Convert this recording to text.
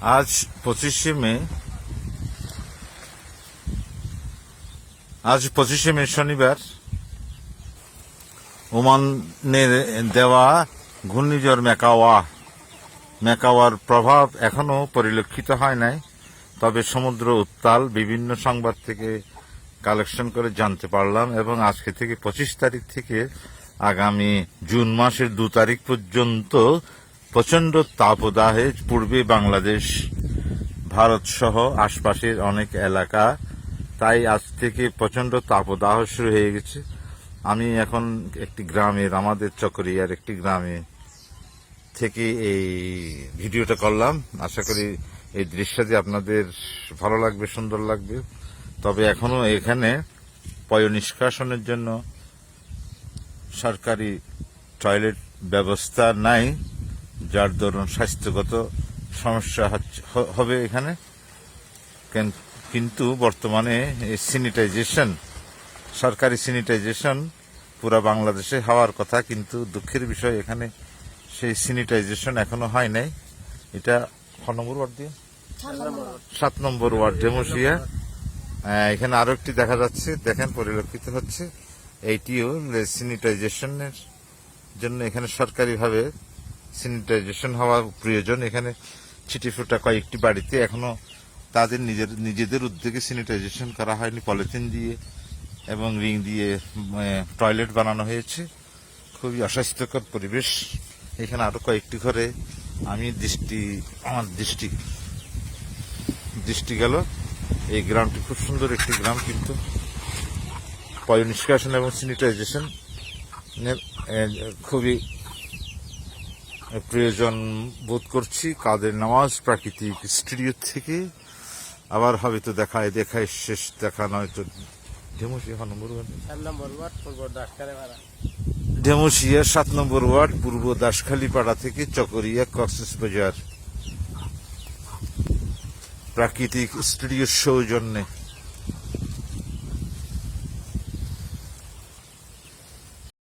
আজ পঁচিশে মে, আজ পঁচিশে মে শনিবার ওমানের দেওয়া ঘূর্ণিঝড় মেকাওয়া মেকাওয়ার প্রভাব এখনও পরিলক্ষিত হয় নাই, তবে সমুদ্র উত্তাল, বিভিন্ন সংবাদ থেকে কালেকশন করে জানতে পারলাম এবং আজকে থেকে পঁচিশ তারিখ থেকে আগামী জুন মাসের দু তারিখ পর্যন্ত প্রচণ্ড তাপদাহে পূর্বে বাংলাদেশ, ভারত সহ আশপাশের অনেক এলাকা, তাই আজ থেকে প্রচণ্ড তাপদাহ শুরু হয়ে গেছে। আমি এখন একটি গ্রামের, আমাদের চকরিয়ার একটি গ্রামে থেকে এই ভিডিওটা করলাম। আশা করি এই দৃশ্যটি আপনাদের ভালো লাগবে, সুন্দর লাগবে। তবে এখনও এখানে পয় নিষ্কাশনের জন্য সরকারি টয়লেট ব্যবস্থা নাই। যার দরুন স্বাস্থ্যগত সমস্যা হবে এখানে। কেন- কিন্তু বর্তমানে স্যানিটাইজেশন সরকারি স্যানিটাইজেশন পুরা বাংলাদেশে হওয়ার কথা, কিন্তু দুঃখের বিষয় এখানে সেই স্যানিটাইজেশন এখনও হয় নাই। এটা ক নম্বর ওয়ার্ড দিয়ে? সাত নম্বর ওয়ার্ড ডেমোসিয়া এখানে আরও একটি দেখা যাচ্ছে, দেখেন পরিলক্ষিত হচ্ছে। এইটিও স্যানিটাইজেশনের জন্য এখানে সরকারিভাবে স্যানিটাইজেশন হওয়া প্রয়োজন। এখানে ছিটিফোটা কয়েকটি বাড়িতে এখনও তাদের নিজের, নিজেদের উদ্যোগে স্যানিটাইজেশন করা হয়নি। পলিথিন দিয়ে এবং রিং দিয়ে টয়লেট বানানো হয়েছে। খুবই অস্বাস্থ্যকর পরিবেশ। এখানে আরও কয়েকটি ঘরে আমি দৃষ্টি, আমার দৃষ্টি দৃষ্টি গেল। এই গ্রামটি খুব সুন্দর একটি গ্রাম, কিন্তু পয় নিষ্কাশন এবং স্যানিটাইজেশন খুবই প্রয়োজন বোধ করছি কাদের নামাজ প্রাকৃতিক স্টুডিও থেকে। আবার হবে তো দেখায় দেখায় শেষ দেখা নয় তো ঢেমুসিয়া নম্বর সাত নম্বর ওয়ার্ড পূর্ব দাসখালী পাড়া থেকে চকরিয়া কক্সেস বাজার। প্রাকৃতিক স্টুডিওর সৌজন্যে